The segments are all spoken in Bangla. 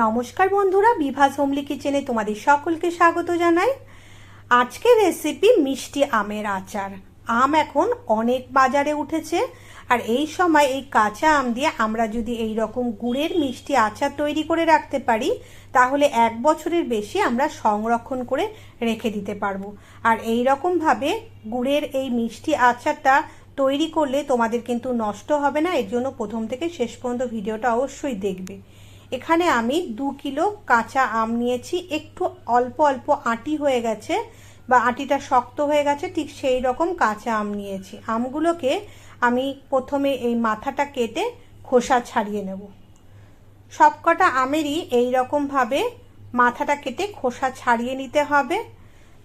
নমস্কার বন্ধুরা বিভাস হোমলি কিচেনে তোমাদের সকলকে স্বাগত জানাই। আজকের রেসিপি মিষ্টি আমের আচার। আম এখন অনেক বাজারে উঠেছে, আর এই সময় এই কাঁচা আম দিয়ে আমরা যদি এই রকম গুড়ের মিষ্টি আচার তৈরি করে রাখতে পারি, তাহলে এক বছরের বেশি আমরা সংরক্ষণ করে রেখে দিতে পারব। আর এই রকমভাবে গুড়ের এই মিষ্টি আচারটা তৈরি করলে তোমাদের কিন্তু নষ্ট হবে না, এর জন্য প্রথম থেকে শেষ পর্যন্ত ভিডিওটা অবশ্যই দেখবে। এখানে আমি দু কিলো কাঁচা আম নিয়েছি। একটু অল্প অল্প আটি হয়ে গেছে বা আটিটা শক্ত হয়ে গেছে, ঠিক সেই রকম কাঁচা আম নিয়েছি। আমগুলোকে আমি প্রথমে এই মাথাটা কেটে খোসা ছাড়িয়ে নেব। সবকটা আমেরই এই রকমভাবে মাথাটা কেটে খোসা ছাড়িয়ে নিতে হবে।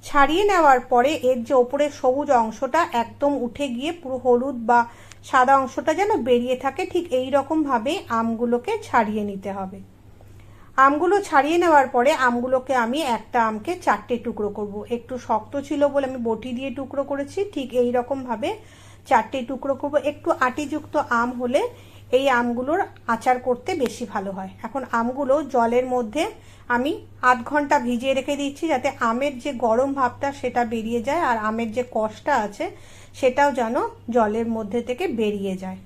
ছাড়িয়ে নেওয়ার পরে এর যে ওপরের সবুজ অংশটা একদম উঠে গিয়ে পুরো হলুদ বা সাদা অংশটা যেন বেরিয়ে থাকে, ঠিক এই রকমভাবে আমগুলোকে ছাড়িয়ে নিতে হবে। আমগুলো ছাড়িয়ে নেওয়ার পরে আমগুলোকে আমি একটা আমকে চারটে টুকরো করব। একটু শক্ত ছিল বলে আমি বটি দিয়ে টুকরো করেছি, ঠিক এই রকমভাবে চারটে টুকরো করব। একটু আটিযুক্ত আম হলে এই আমগুলোর আচার করতে বেশি ভালো হয়। এখন আমগুলো জলের মধ্যে আমি আধ ঘণ্টা ভিজিয়ে রেখে দিচ্ছি যাতে আমের যে গরম ভাবটা সেটা বেরিয়ে যায় আর আমের যে কষটা আছে সেটাও যেন জলের মধ্যে থেকে বেরিয়ে যায়।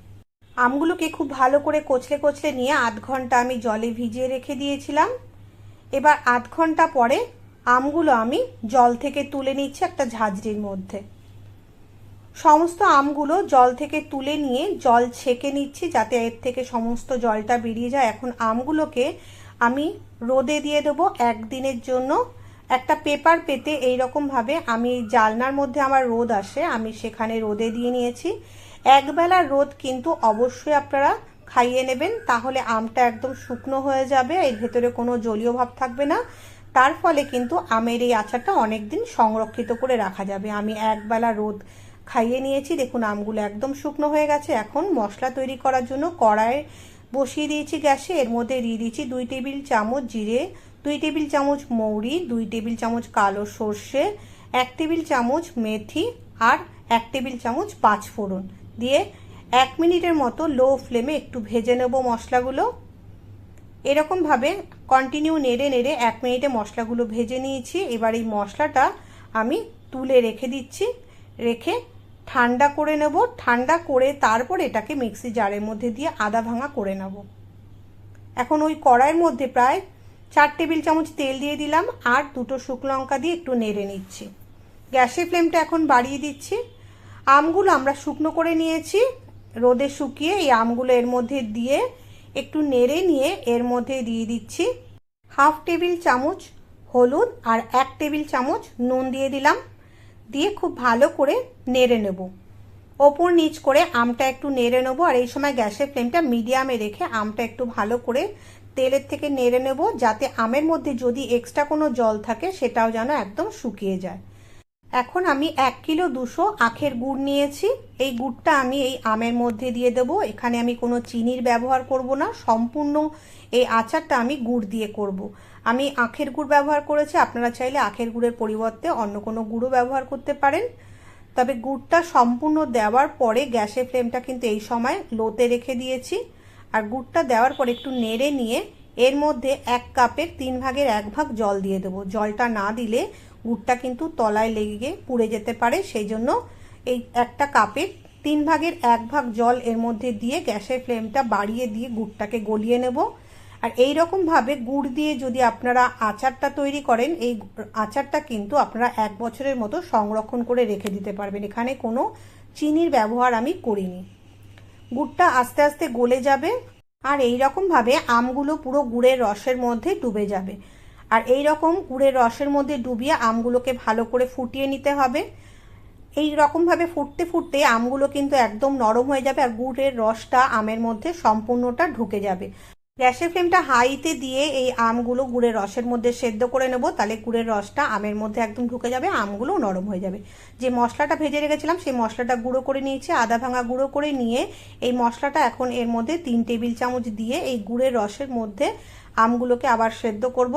আমগুলোকে খুব ভালো করে কচলে কচলে নিয়ে আধ ঘণ্টা আমি জলে ভিজিয়ে রেখে দিয়েছিলাম। এবার আধ ঘণ্টা পরে আমগুলো আমি জল থেকে তুলে নিচ্ছি একটা ঝাঁঝরির মধ্যে। সমস্ত আমগুলো জল থেকে তুলে নিয়ে জল ছেঁকে নিচ্ছি যাতে এর থেকে সমস্ত জলটা বেরিয়ে যায়। এখন আমগুলোকে আমি রোদে দিয়ে দেবো একদিনের জন্য। একটা পেপার পেতে এই ভাবে আমি জালনার মধ্যে আমার রোদ আসে, আমি সেখানে রোদে দিয়ে নিয়েছি। একবেলার রোদ কিন্তু অবশ্যই আপনারা খাইয়ে নেবেন, তাহলে আমটা একদম শুকনো হয়ে যাবে, এর ভেতরে কোনো জলীয় ভাব থাকবে না। তার ফলে কিন্তু আমের এই আচারটা অনেক দিন সংরক্ষিত করে রাখা যাবে। আমি একবেলা রোদ খাইয়ে নিয়েছি। দেখুন, আমগুলো একদম শুকনো হয়ে গেছে। এখন মশলা তৈরি করার জন্য কড়াই বসিয়ে দিয়েছি গ্যাসে। এর মধ্যে দিয়ে দিয়েছি দুই টেবিল চামচ জিরে, দুই টেবিল চামচ মৌরি, দুই টেবিল চামচ কালো সর্ষে, এক টেবিল চামচ মেথি আর এক টেবিল চামচ পাঁচ ফোড়ন দিয়ে এক মিনিটের মতো লো ফ্লেমে একটু ভেজে নেব মশলাগুলো। এরকমভাবে কন্টিনিউ নেড়ে নেড়ে এক মিনিটে মশলাগুলো ভেজে নিয়েছি। এবার এই মশলাটা আমি তুলে রেখে দিচ্ছি। রেখে ঠান্ডা করে নেব, ঠান্ডা করে তারপর এটাকে মিক্সি জারের মধ্যে দিয়ে আদা ভাঙা করে নেব। এখন ওই কড়াইয়ের মধ্যে প্রায় চার টেবিল চামচ তেল দিয়ে দিলাম আর দুটো শুকনো লঙ্কা দিয়ে একটু নেড়ে নিচ্ছি। গ্যাসের ফ্লেমটা এখন বাড়িয়ে দিচ্ছি। আমগুলো আমরা শুকনো করে নিয়েছি। রোদে শুকিয়ে এই আমগুলো এর মধ্যে দিয়ে একটু নেড়ে নিয়ে এর মধ্যে দিয়ে দিচ্ছি হাফ টেবিল চামচ হলুদ আর এক টেবিল চামচ নুন দিয়ে দিলাম। দিয়ে খুব ভালো করে নেড়ে নেব। ওপর নিচ করে আমটা একটু নেড়ে নেব, আর এই সময় গ্যাসের ফ্লেমটা মিডিয়ামে রেখে আমটা একটু ভালো করে তেলের থেকে নেড়ে নেব, যাতে আমের মধ্যে যদি এক্সট্রা কোনো জল থাকে, সেটাও যেন একদম শুকিয়ে যায়। এখন আমি এক কিলো দুশো আখের গুড় নিয়েছি। এই গুড়টা আমি এই আমের মধ্যে দিয়ে দেব। এখানে আমি কোনো চিনির ব্যবহার করব না। সম্পূর্ণ এই আচারটা আমি গুড় দিয়ে করব। আমি আখের গুড় ব্যবহার করেছি। আপনারা চাইলে আখের গুড়ের পরিবর্তে অন্য কোনো গুঁড়ো ব্যবহার করতে পারেন। তবে গুড়টা সম্পূর্ণ দেওয়ার পরে গ্যাসের ফ্লেমটা কিন্তু এই সময় লোতে রেখে দিয়েছি। আর গুড়টা দেওয়ার পর একটু নেড়ে নিয়ে এর মধ্যে এক কাপের তিন ভাগের এক ভাগ জল দিয়ে দেবো। জলটা না দিলে গুড়টা কিন্তু তলায় লেগে পুড়ে যেতে পারে। সেই জন্য এই একটা কাপের তিন ভাগের এক ভাগ জল এর মধ্যে দিয়ে গ্যাসের ফ্লেমটা বাড়িয়ে দিয়ে গুড়টাকে গলিয়ে নেব। আর এই রকমভাবে গুড় দিয়ে যদি আপনারা আচারটা তৈরি করেন, এই আচারটা কিন্তু আপনারা এক বছরের মতো সংরক্ষণ করে রেখে দিতে পারবেন। এখানে কোনো চিনির ব্যবহার আমি করিনি। গুড়টা আস্তে আস্তে গলে যাবে। আর এই রকমভাবে আমগুলো পুরো গুড়ের রসের মধ্যে ডুবে যাবে। আর এই রকম গুড়ের রসের মধ্যে ডুবিয়ে আমগুলোকে ভালো করে ফুটিয়ে নিতে হবে। এই রকমভাবে ফুটতে ফুটতে আমগুলো কিন্তু একদম নরম হয়ে যাবে আর গুড়ের রসটা আমের মধ্যে সম্পূর্ণটা ঢুকে যাবে। গ্যাসের ফ্লেমটা হাইতে দিয়ে এই আমগুলো গুড়ের রসের মধ্যে সেদ্ধ করে নেব। তাহলে গুড়ের রসটা আমের মধ্যে একদম ঢুকে যাবে, আমগুলো নরম হয়ে যাবে। যে মশলাটা ভেজে রেখেছিলাম, সেই মশলাটা গুঁড়ো করে নিয়েছি, আদা ভাঙা গুঁড়ো করে নিয়ে এই মশলাটা এখন এর মধ্যে তিন টেবিল চামচ দিয়ে এই গুড়ের রসের মধ্যে আমগুলোকে আবার সেদ্ধ করব।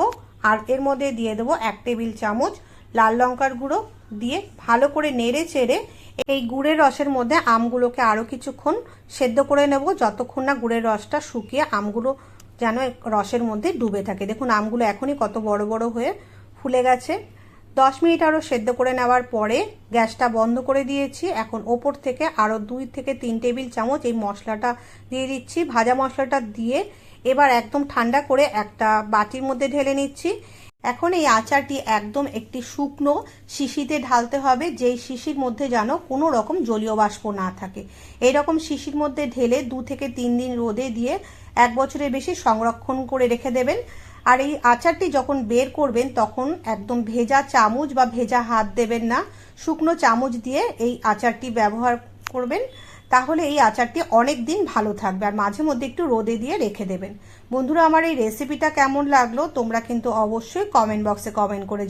আর এর মধ্যে দিয়ে দেবো এক টেবিল চামচ লাল লঙ্কার গুঁড়ো দিয়ে ভালো করে নেড়ে চেড়ে এই গুড়ের রসের মধ্যে আমগুলোকে আরও কিছুক্ষণ সেদ্ধ করে নেব। যতক্ষণ না গুড়ের রসটা শুকিয়ে আমগুলো যেন রসের মধ্যে ডুবে থাকে। দেখুন, আমগুলো এখনই কত বড় বড় হয়ে ফুলে গেছে। দশ মিনিট আরও সেদ্ধ করে নেওয়ার পরে গ্যাসটা বন্ধ করে দিয়েছি। এখন ওপর থেকে আরও দুই থেকে তিন টেবিল চামচ এই মশলাটা দিয়ে দিচ্ছি। ভাজা মশলাটা দিয়ে এবার একদম ঠান্ডা করে একটা বাটির মধ্যে ঢেলে নিচ্ছি। এখন এই আচারটি একদম একটি শুকনো শিশিতে ঢালতে হবে, যেই শিশির মধ্যে যেন কোনো রকম জলীয় বাষ্প না থাকে। এই রকম শিশির মধ্যে ঢেলে দু থেকে তিন দিন রোদে দিয়ে এক বছরের বেশি সংরক্ষণ করে রেখে দেবেন। আর এই আচারটি যখন বের করবেন, তখন একদম ভেজা চামচ বা ভেজা হাত দেবেন না। শুকনো চামচ দিয়ে এই আচারটি ব্যবহার করবেন। তাহলে এই আচারটি অনেক দিন ভালো থাকবে আর মাঝে মধ্যে একটু রোদে দিয়ে রেখে দেবেন। বন্ধুরা, আমার এই রেসিপিটা কেমন লাগল তোমরা কিন্তু অবশ্যই কমেন্ট বক্সে কমেন্ট করে